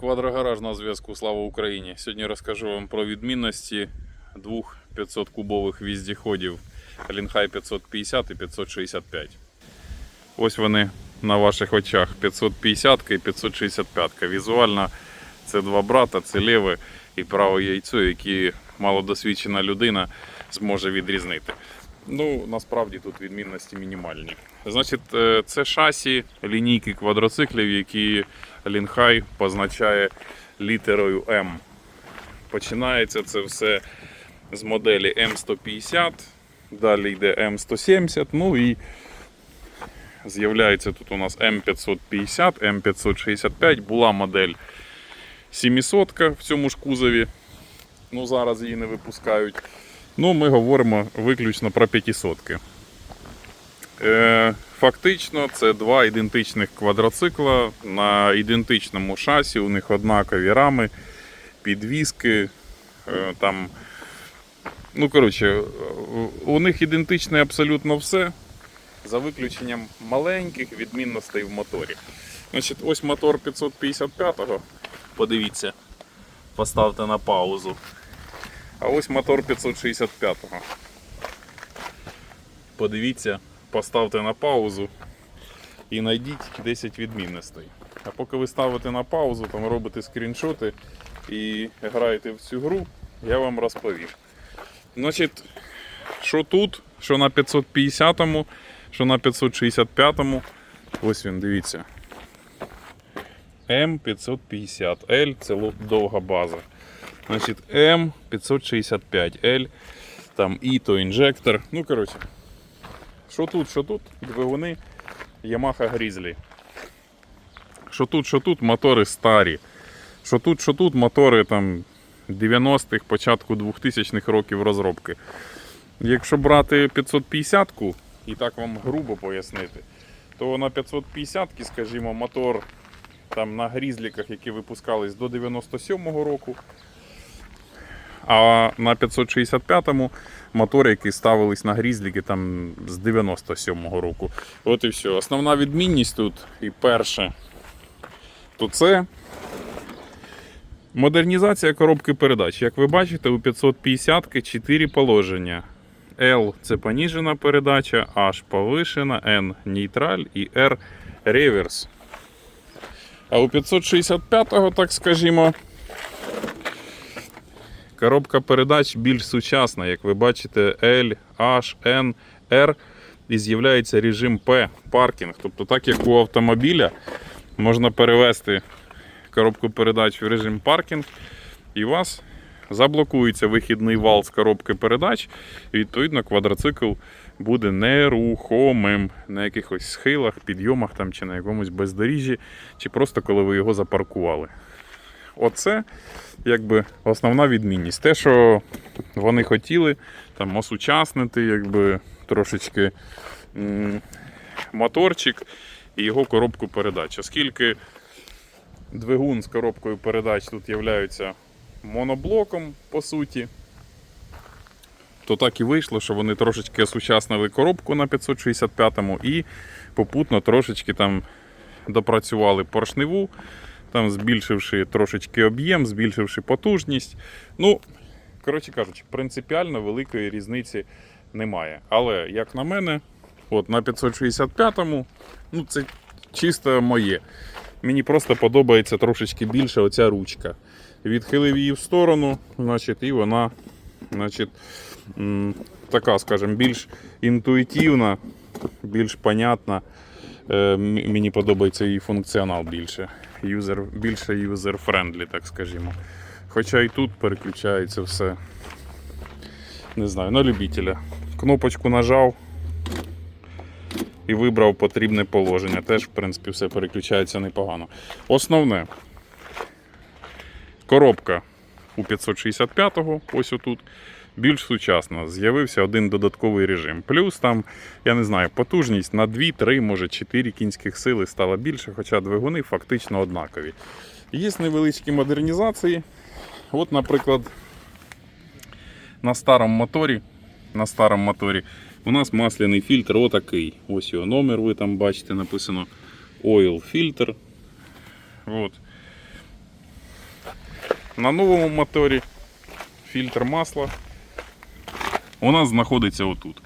Квадрогараж на зв'язку Слава Україні. Сьогодні розкажу вам про відмінності двох 500 кубових віздіходів Лінхай 550 і 565. Ось вони на ваших очах 550 і 565. Візуально це два брата, це ліве і праве яйцо, які малодосвідчена людина зможе відрізнити. Ну, насправді тут відмінності мінімальні. Значить, е, це шасі лінійки квадроциклів, які Лінхай позначає літерою М. Починається це все з моделі М150, далі йде М170, ну і з'являється тут у нас М550, М565, була модель 700 в цьому ж кузові. Ну, зараз її не випускають. Ну, ми говоримо виключно про 500. Е, фактично, це два ідентичних квадроцикла на ідентичному шасі. У них однакові рами, підвіски. Е, там, ну, коротше, у них ідентичне абсолютно все. За виключенням маленьких відмінностей в моторі. Значить, ось мотор 555-го. Подивіться, поставте на паузу. А ось мотор 565-го. Подивіться, поставте на паузу і знайдіть 10 відмінностей. А поки ви ставите на паузу, там робите скріншоти і граєте в цю гру, я вам розповім. Значить, що тут, що на 550-му, що на 565-му. Ось він, дивіться. М550L це довга база. Значить, М565L, там І то інжектор. Ну, коротше, що тут, що тут? Двигуни Yamaha Grizzly. Що тут, що тут, мотори старі. Що тут, що тут, мотори там 90-х, початку 2000-х років розробки. Якщо брати 550-ку, і так вам грубо пояснити, то на 550-ки, скажімо, мотор там на грізліках, які випускались до 97-го року. А на 565-му мотори, які ставились на грізліки там з 97-го року. От і все. Основна відмінність тут і перше, то це модернізація коробки передач. Як ви бачите, у 550 4 положення. L це поніжена передача, H повишена, N нейтраль і R реверс. А у 565-го, так скажімо, коробка передач більш сучасна. Як ви бачите, L, H, N, R і з'являється режим P паркінг. Тобто, так як у автомобіля можна перевести коробку передач в режим паркінг, і у вас заблокується вихідний вал з коробки передач, і відповідно квадроцикл буде нерухомим на якихось схилах, підйомах там, чи на якомусь бездоріжжі, чи просто коли ви його запаркували. Оце якби основна відмінність. Те, що вони хотіли там осучаснити, якби трошечки моторчик і його коробку передач. Оскільки двигун з коробкою передач тут являються моноблоком, по суті, то так і вийшло, що вони трошечки осучаснили коробку на 565-му і попутно трошечки там допрацювали поршневу, там збільшивши трошечки об'єм, збільшивши потужність. Ну, коротше кажучи, принципіально великої різниці немає. Але, як на мене, от на 565-му, ну це чисто моє. Мені просто подобається трошечки більше оця ручка. Відхилив її в сторону, значить, і вона значить, така, скажімо, більш інтуїтивна, більш понятна. Е, Мені подобається її функціонал більше. Юзер, більше юзер-френдлі, так скажімо. Хоча і тут переключається все. Не знаю, на любителя. Кнопочку нажав і вибрав потрібне положення. Теж, в принципі, все переключається непогано. Основне. Коробка у 565-го, ось отут, більш сучасна. З'явився один додатковий режим. Плюс там, я не знаю, потужність на 2, 3, може 4 кінських сили стала більше, хоча двигуни фактично однакові. Є невеличкі модернізації. От, наприклад, на старому моторі, на старому моторі у нас масляний фільтр отакий. Ось його номер, ви там бачите, написано Oil Filter. От. на новому моторі фільтр масла у нас знаходиться отут.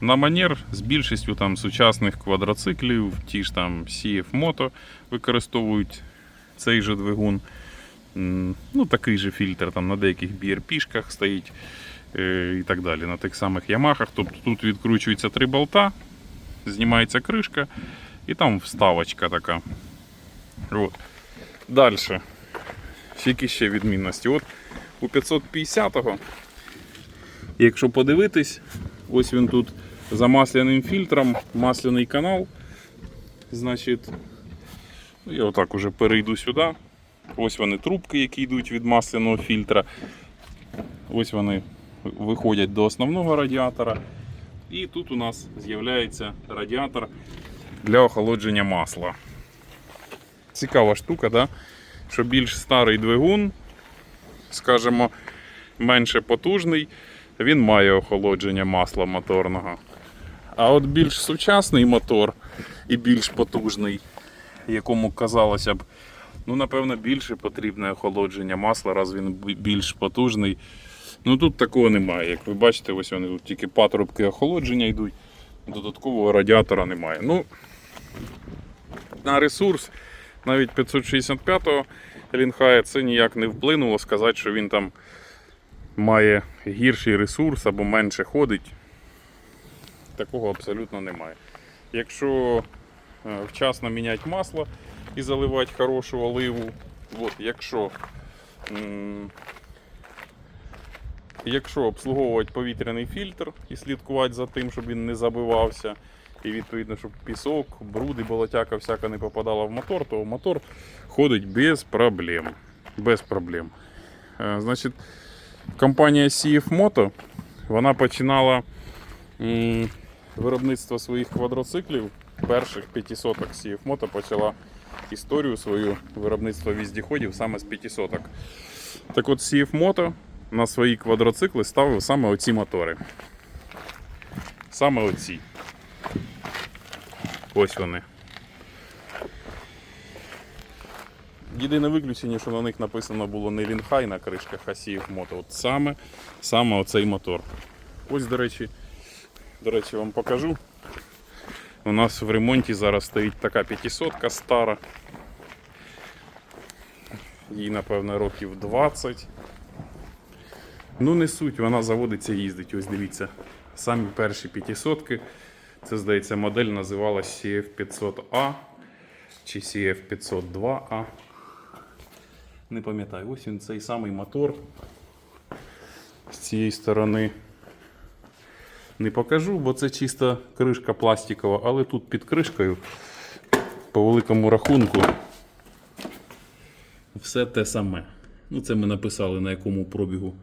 На манер з більшістю там сучасних квадроциклів, ті ж там CF Moto використовують цей же двигун. Ну, такий же фільтр там на деяких BRP-шках стоїть е, і так далі. На тих самих Ямахах. Тобто тут відкручується три болта, знімається кришка і там вставочка така. От. Далі. Які ще відмінності? От у 550-го, якщо подивитись, ось він тут за масляним фільтром, масляний канал. Значить, ну, я отак уже перейду сюди. Ось вони трубки, які йдуть від масляного фільтра. Ось вони виходять до основного радіатора. І тут у нас з'являється радіатор для охолодження масла. Цікава штука, да? що більш старий двигун, скажімо, менше потужний, він має охолодження масла моторного. А от більш сучасний мотор і більш потужний, якому казалося б, ну, напевно, більше потрібне охолодження масла, раз він більш потужний. Ну тут такого немає. Як ви бачите, ось вони тут тільки патрубки охолодження йдуть, додаткового радіатора немає. Ну, на ресурс навіть 565-го Лінхая це ніяк не вплинуло сказати, що він там має гірший ресурс або менше ходить. Такого абсолютно немає. Якщо е, вчасно міняти масло і заливати хорошу оливу, от, якщо, якщо обслуговувати повітряний фільтр і слідкувати за тим, щоб він не забивався, і відповідно, щоб пісок, бруд і болотяка всяка не попадала в мотор, то мотор ходить без проблем. Без проблем. Е, Значить, компанія CF Moto вона починала виробництво своїх квадроциклів. Перших 500 CF Moto почала історію свою виробництва віздіходів саме з 500 Так от CF Moto на свої квадроцикли ставив саме оці мотори. Саме оці. Ось вони. Єдине виключення, що на них написано було не Лінхай на кришках, а CF Moto. От саме, саме оцей мотор. Ось, до речі, до речі, вам покажу. У нас в ремонті зараз стоїть така 500 стара. Їй, напевно, років 20. Ну, не суть, вона заводиться і їздить. Ось дивіться. Самі перші 500 Це, здається, модель називалась CF500A чи CF502A. Не пам'ятаю, ось він цей самий мотор. З цієї сторони не покажу, бо це чисто кришка пластикова, але тут під кришкою, по великому рахунку, все те саме. Ну, це ми написали, на якому пробігу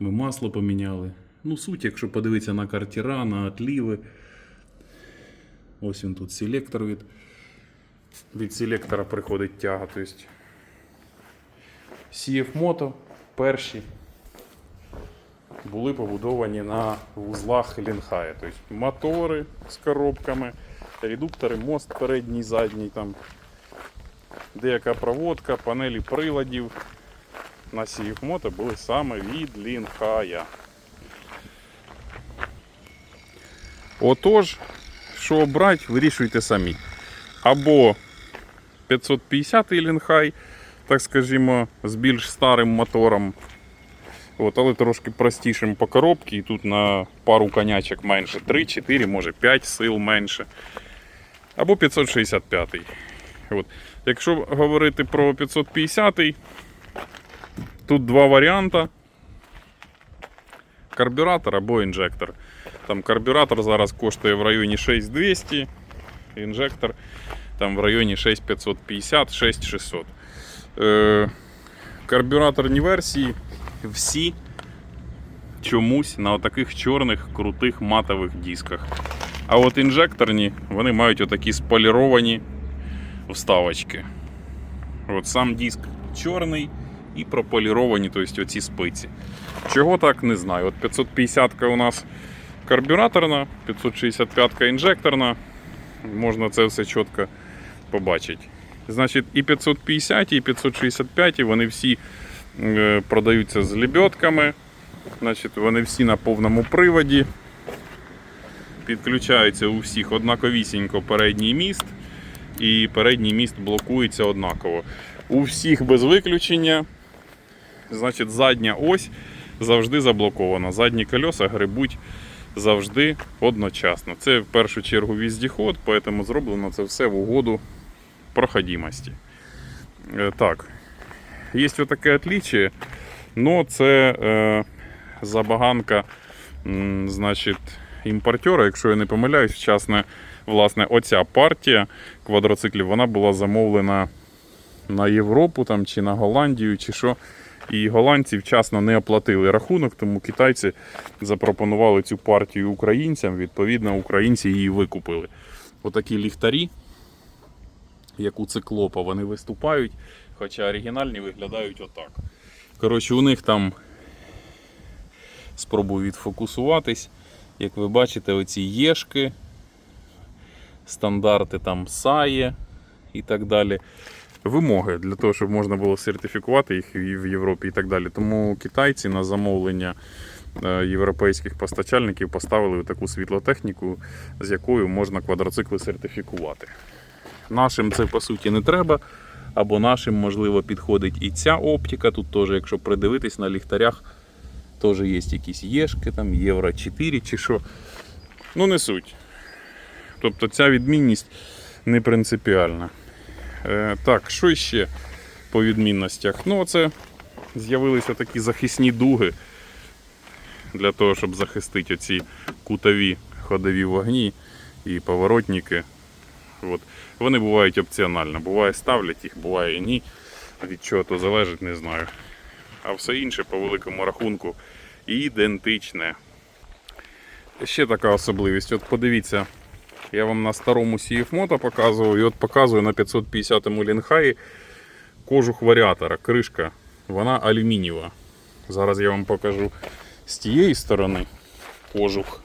ми масло поміняли. Ну, суть, якщо подивитися на картера, на отліви. Ось він тут селектор від, від селектора приходить тяга. Тобто CF перші були побудовані на вузлах Лінхая. Тобто мотори з коробками, редуктори, мост передній, задній, там, деяка проводка, панелі приладів на CF були саме від Лінхая. Отож, що обрати, вирішуйте самі. Або 550 Лінхай, так скажімо, з більш старим мотором. От, але трошки простішим по коробці, і тут на пару конячок менше 3-4, може 5 сил менше. Або 565. От. Якщо говорити про 550, тут два варіанти. Карбюратор або інжектор. Там карбюратор зараз коштує в районі 6200, інжектор там в районі 6550, 6600. Е, карбюраторні версії всі чомусь на таких чорних крутих матових дисках. А от інжекторні вони мають отакі споліровані вставочки. От сам диск чорний і прополіровані, тобто оці спиці. Чого так, не знаю. От 550 у нас карбюраторна, 565-ка інжекторна. Можна це все чітко побачити. Значить, і 550, і 565 і вони всі е, продаються з лебедками. Значить, вони всі на повному приводі. Підключаються у всіх однаковісінько передній міст, і передній міст блокується однаково. У всіх без виключення. Значить, задня ось завжди заблокована. Задні колеса грибуть завжди одночасно. Це в першу чергу віздіход, тому зроблено це все в угоду проходимості. Е, Так, є таке отличие, но це е, забаганка значить, імпортера, якщо я не помиляюсь, вчасне, власне, оця партія квадроциклів вона була замовлена на Європу там, чи на Голландію, чи що. І голландці вчасно не оплатили рахунок, тому китайці запропонували цю партію українцям. Відповідно, українці її викупили. Отакі ліхтарі, як у циклопа, вони виступають, хоча оригінальні виглядають отак. Коротше, у них там спробую відфокусуватись. Як ви бачите, оці єшки, стандарти там САЄ і так далі. Вимоги для того, щоб можна було сертифікувати їх в Європі і так далі. Тому китайці на замовлення е, європейських постачальників поставили таку світлотехніку, з якою можна квадроцикли сертифікувати. Нашим це по суті не треба, або нашим, можливо, підходить і ця оптика. Тут теж, якщо придивитись на ліхтарях, теж є якісь єшки, там Євро 4 чи що. Ну, не суть. Тобто ця відмінність не принципіальна. Е, так, що ще по відмінностях? Ну, це з'явилися такі захисні дуги для того, щоб захистити оці кутові ходові вогні і поворотники. От. Вони бувають опціонально. Буває ставлять їх, буває і ні. Від чого то залежить, не знаю. А все інше по великому рахунку ідентичне. Ще така особливість. От подивіться, я вам на старому CF Moto показував, і от показую на 550-му лінхаї кожух варіатора, кришка, вона алюмінієва. Зараз я вам покажу з тієї сторони кожух.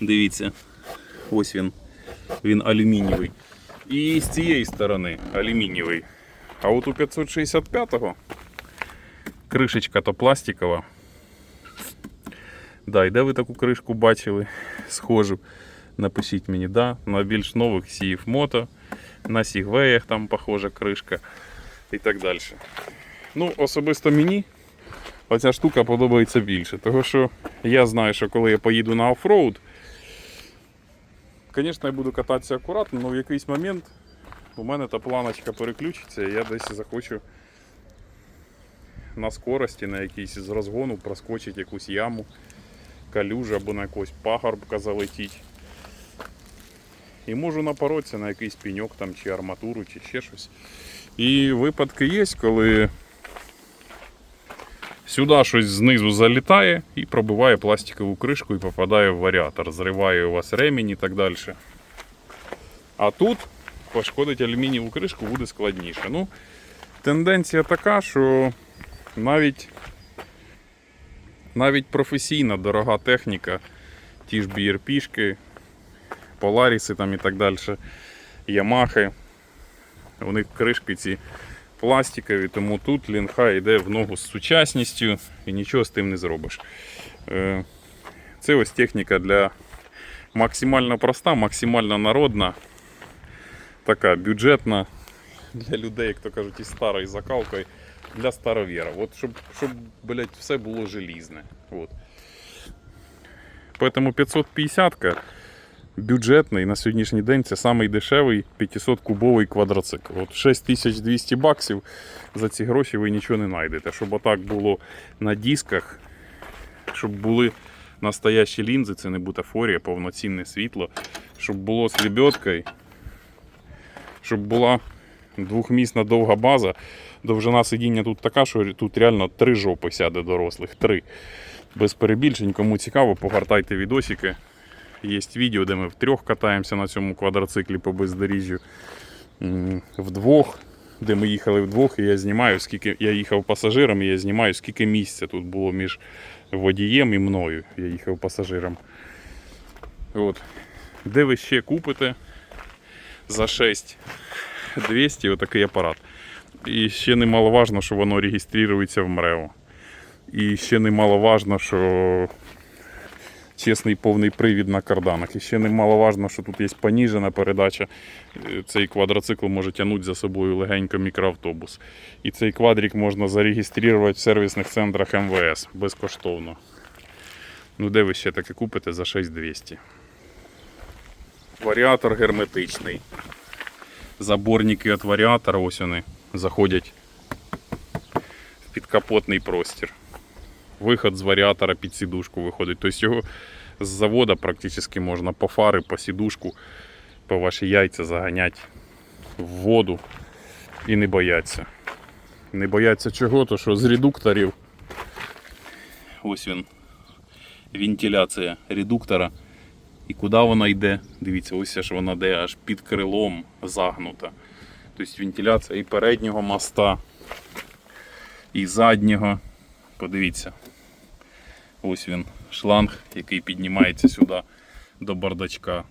Дивіться, ось він. Він алюмінієвий. І з цієї сторони алюмінієвий. А от у 565-го кришечка то пластикова. Да, і де ви таку кришку бачили? Схожу. Напишіть мені, да, на більш нових CF Moto, на Сігвеях там похожа кришка і так далі. Ну, особисто мені оця штука подобається більше. Тому що я знаю, що коли я поїду на оффроуд, звісно, я буду кататися акуратно, але в якийсь момент у мене та планочка переключиться, і я десь захочу на скорості, на якійсь з розгону проскочити якусь яму, калюжу або на якогось пагорбка залетіть. І можу напоротися на якийсь пеньок там, чи арматуру, чи ще щось. І випадки є, коли сюди щось знизу залітає і пробиває пластикову кришку і попадає в варіатор, зриває у вас ремінь і так далі. А тут пошкодити алюмінієву кришку буде складніше. Ну, тенденція така, що навіть, навіть професійна дорога техніка, ті ж BRP-шки, там і так далі, Ямахи. У них кришки ці пластикові, тому тут лінха йде в ногу з сучасністю і нічого з тим не зробиш. Е, Це ось техніка для максимально проста, максимально народна, така бюджетна для людей, як то кажуть, із старою закалкою, для старовіра. От щоб, щоб блядь, все було желізне. От. Поэтому 550-ка бюджетний на сьогоднішній день це самий дешевий 500-кубовий квадроцикл. От 6200 баксів за ці гроші ви нічого не знайдете. Щоб отак було на дисках, щоб були настоящі лінзи, це не бутафорія, повноцінне світло, щоб було з лебедкою, щоб була двохмісна довга база. Довжина сидіння тут така, що тут реально три жопи сяде дорослих. Три. Без перебільшень, кому цікаво, погортайте відосики. Є відео, де ми втрьох катаємося на цьому квадроциклі по бездоріжжю. Вдвох, де ми їхали вдвох, і я знімаю, скільки я їхав пасажиром, і я знімаю, скільки місця тут було між водієм і мною. Я їхав пасажиром. От. Де ви ще купите за 6200 отакий апарат. І ще немаловажно, що воно реєструється в МРЕО. І ще немаловажно, що чесний повний привід на карданах. І ще немаловажно, що тут є поніжена передача. Е, Цей квадроцикл може тягнути за собою легенько мікроавтобус. І цей квадрик можна зареєструвати в сервісних центрах МВС безкоштовно. Ну, де ви ще таке купите за 6200. Варіатор герметичний. Заборники від варіатора, ось вони, заходять в підкапотний простір. Виход з варіатора під сідушку виходить. Тобто його з завода практично можна по фари, по сідушку, по ваші яйця заганяти в воду і не бояться. Не бояться чого, то що з редукторів. Ось він. Вентиляція редуктора. І куди вона йде? Дивіться, ось ж вона йде аж під крилом загнута. Тобто вентиляція і переднього моста, і заднього. Подивіться. Ось він, шланг, який піднімається сюди до бардачка.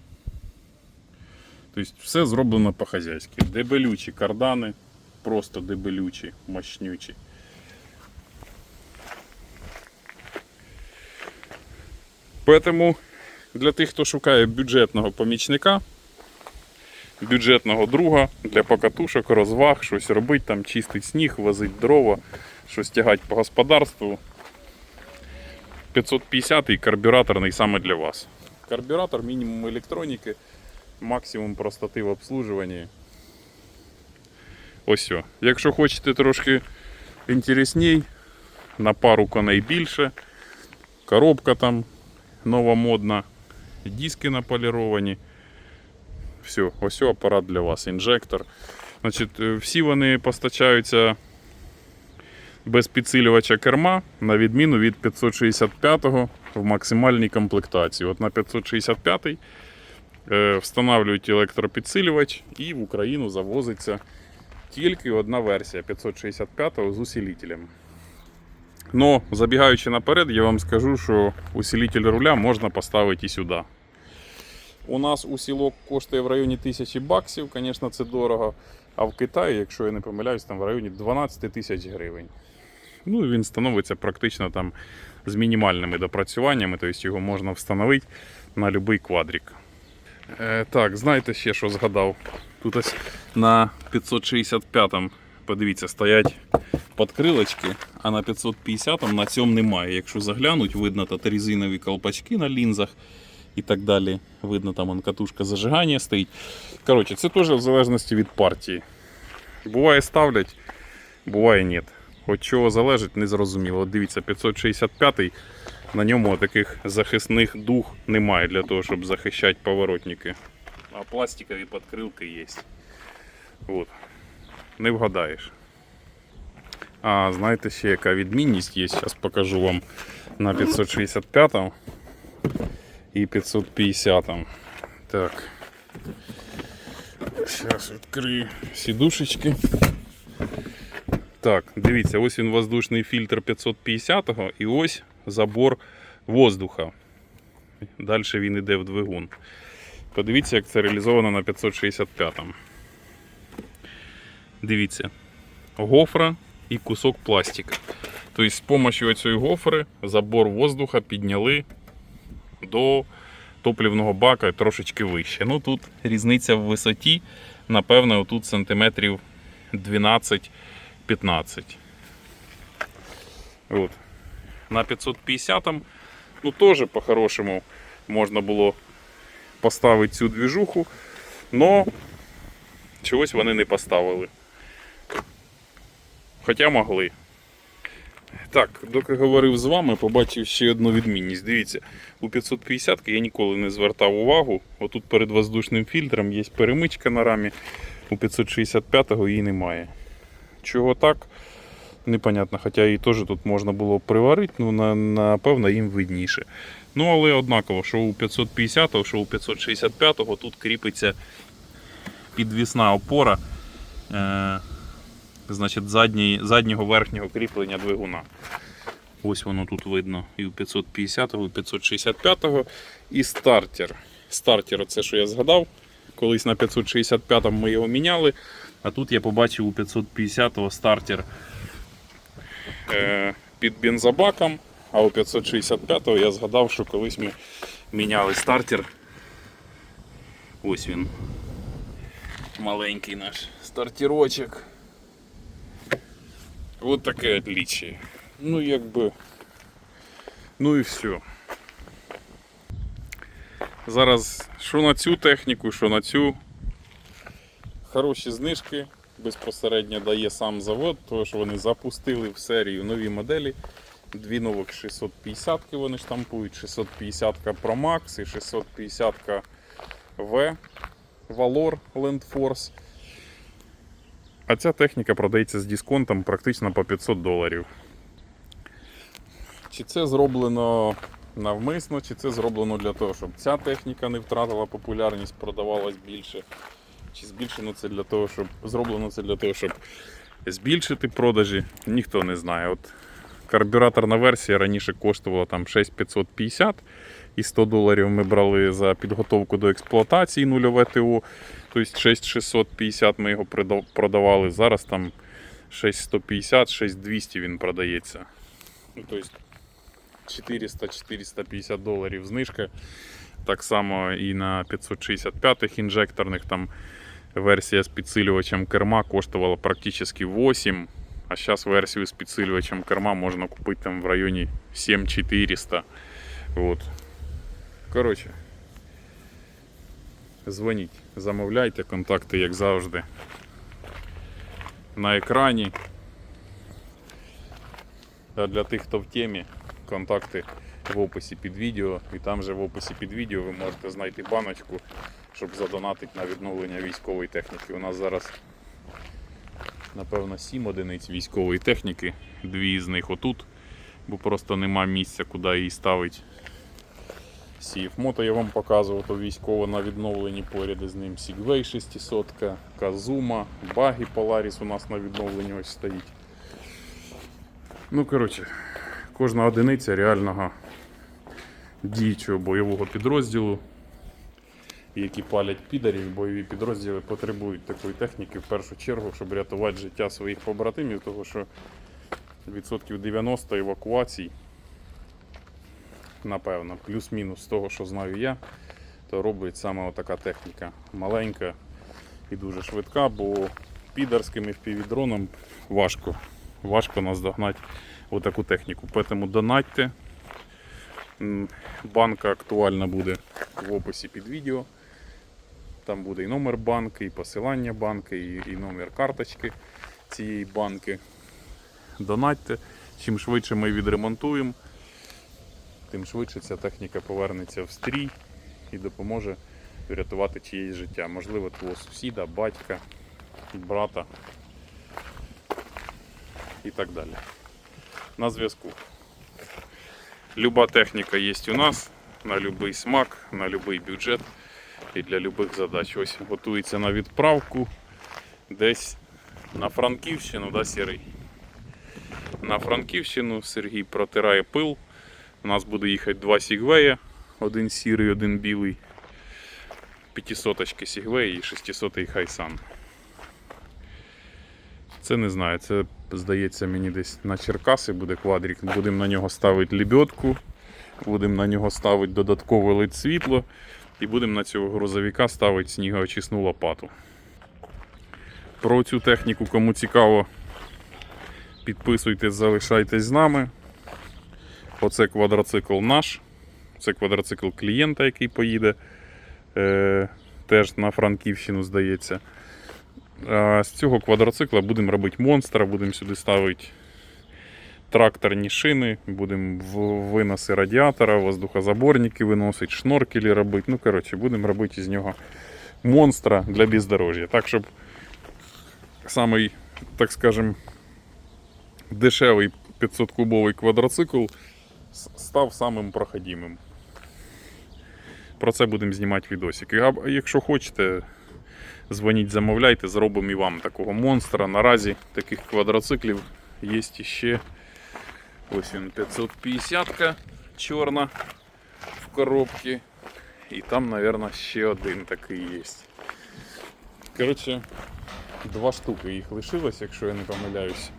Тобто все зроблено по-хазяйськи. Дебелючі кардани, просто дебелючі, мощнючі. Поэтому для тих, хто шукає бюджетного помічника, бюджетного друга для покатушок, розваг, щось робити, там чистить сніг, возить дрова, щось тягати по господарству. 550 карбюраторний саме для вас. Карбюратор, мінімум електроніки, максимум простоти в обслужуванні. Ось все. Якщо хочете трошки інтересній, на пару коней більше, коробка там новомодна, диски наполіровані. Все, ось апарат для вас, інжектор. Значить, е, всі вони постачаються Без підсилювача керма, на відміну від 565-го в максимальній комплектації. От на 565-й е, встановлюють електропідсилювач і в Україну завозиться тільки одна версія 565-го з усилителем. Но забігаючи наперед, я вам скажу, що усилитель руля можна поставити і сюди. У нас усілок коштує в районі 1000 баксів, звісно, це дорого. А в Китаї, якщо я не помиляюсь, там в районі 12 тисяч гривень. Ну, він становиться практично там з мінімальними допрацюваннями, тобто його можна встановити на будь-який квадрик. Е, так, знаєте ще, що згадав? Тут ось на 565-му, подивіться, стоять подкрилочки, а на 550-му на цьому немає. Якщо заглянуть, видно тут резинові колпачки на лінзах і так далі. Видно, там он катушка зажигання стоїть. Коротше, це теж в залежності від партії. Буває ставлять, буває ні. От чого залежить, не зрозуміло. Дивіться, 565-й, на ньому таких захисних дух немає для того, щоб захищати поворотники. А пластикові подкрилки є. От. Не вгадаєш. А знаєте ще яка відмінність є? Зараз покажу вам на 565 і 550. Так. Зараз відкрию сідушечки. Так, дивіться, ось він воздушний фільтр 550-го і ось забор воздуха. Далі він йде в двигун. Подивіться, як це реалізовано на 565-му. Дивіться, гофра і кусок пластика. Тобто з допомогою цієї гофри забор воздуха підняли до топливного бака трошечки вище. Ну тут різниця в висоті, напевно, тут сантиметрів 12-15. От. На 550 ну теж по-хорошому можна було поставити цю двіжуху, но чогось вони не поставили. Хоча могли. Так, доки говорив з вами, побачив ще одну відмінність. Дивіться, у 550 я ніколи не звертав увагу. Отут перед воздушним фільтром є перемичка на рамі, у 565-го її немає. Чого так? Непонятно, хоча її теж тут можна було приварити, ну на, напевно їм видніше. Ну, але однаково, що у 550-го, що у 565-го тут кріпиться підвісна опора. Е- значить, задній, заднього верхнього кріплення двигуна. Ось воно тут видно і у 550, і у 565 і стартер. Стартер, це що я згадав. Колись на 565 ми його міняли. А тут я побачив у 550-го стартер е, під бензобаком, а у 565-го я згадав, що колись ми міняли стартер. Ось він. Маленький наш стартірочок. Вот таке отличие. Ну, якби. Ну і все. Зараз що на цю техніку, що на цю. Хороші знижки безпосередньо дає сам завод, тому що вони запустили в серію нові моделі. Дві нових 650 вони штампують, 650 Pro Max і 650 V Valor Land Force. А ця техніка продається з дисконтом практично по 500 доларів. Чи це зроблено навмисно, чи це зроблено для того, щоб ця техніка не втратила популярність, продавалась більше. Чи збільшено це для того, щоб зроблено це для того, щоб збільшити продажі, ніхто не знає. От карбюраторна версія раніше коштувала там 6550 і 100 доларів ми брали за підготовку до експлуатації нульове ТО. Тобто 6650 ми його продавали. Зараз там 6150, 6200 він продається. Ну, тобто 400-450 доларів знижка. Так само і на 565-х інжекторних там версія з підсилювачем керма коштувала практично 8. А зараз версію з підсилювачем керма можна купити там в районі 7400. Вот. Коротше. Дзвоніть, замовляйте, контакти, як завжди. На екрані. А для тих, хто в темі, контакти в описі під відео. І там же в описі під відео ви можете знайти баночку, щоб задонатити на відновлення військової техніки. У нас зараз, напевно, 7 одиниць військової техніки, дві з них отут, бо просто нема місця, куди її ставити. Сіфмото я вам показував, то військово на відновленні поряд з ним Sigway 600, Казума, Багі Polaris у нас на відновленні ось стоїть. Ну, коротше, кожна одиниця реального діючого бойового підрозділу, які палять підарів, бойові підрозділи потребують такої техніки в першу чергу, щоб рятувати життя своїх побратимів, тому що відсотків 90 евакуацій напевно, плюс-мінус з того, що знаю я, то робить саме така техніка. Маленька і дуже швидка, бо підарським і впівдроном важко. Важко наздогнати отаку техніку. Тому донатьте. Банка актуальна буде в описі під відео. Там буде і номер банки, і посилання банки, і, і номер карточки цієї банки. Донатьте. Чим швидше ми відремонтуємо, тим швидше ця техніка повернеться в стрій і допоможе врятувати чиєсь життя. Можливо, твого сусіда, батька, брата і так далі. На зв'язку. Люба техніка є у нас на будь-який смак, на будь-який бюджет і для будь-яких задач. Ось готується на відправку десь на Франківщину, да, Сірий? На Франківщину Сергій протирає пил. У нас буде їхати два сігвея, один сірий, один білий. 500 сігвей і 600 хайсан. Це не знаю, це здається мені десь на Черкаси буде квадрік. Будемо на нього ставити лебедку, будемо на нього ставити додаткове лид світло і будемо на цього грузовика ставити снігоочисну лопату. Про цю техніку, кому цікаво, підписуйтесь, залишайтесь з нами. Оце квадроцикл наш. Це квадроцикл клієнта, який поїде е, теж на Франківщину, здається. А з цього квадроцикла будемо робити монстра, будемо сюди ставити тракторні шини, будемо виноси радіатора, воздухозаборники виносити, шноркелі робити. Ну, коротше, будемо робити з нього монстра для бездорожжя. Так, щоб самий, так скажем, дешевий 500-кубовий квадроцикл став самим проходимим. Про це будемо знімати відосики. А якщо хочете, дзвоніть, замовляйте, зробимо і вам такого монстра. Наразі таких квадроциклів є ще. Ось він 550 чорна в коробці. І там, мабуть, ще один такий є. Коротше, Два штуки їх лишилось, якщо я не помиляюсь.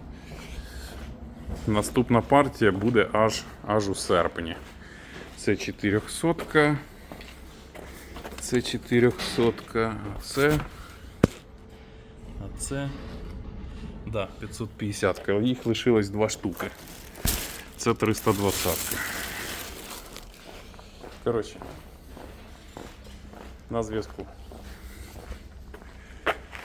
Наступна партія буде аж, аж у серпні. Це 400. Це 400. А це. А це. Да, 550. Їх лишилось два штуки. Це 320. Коротше. На зв'язку.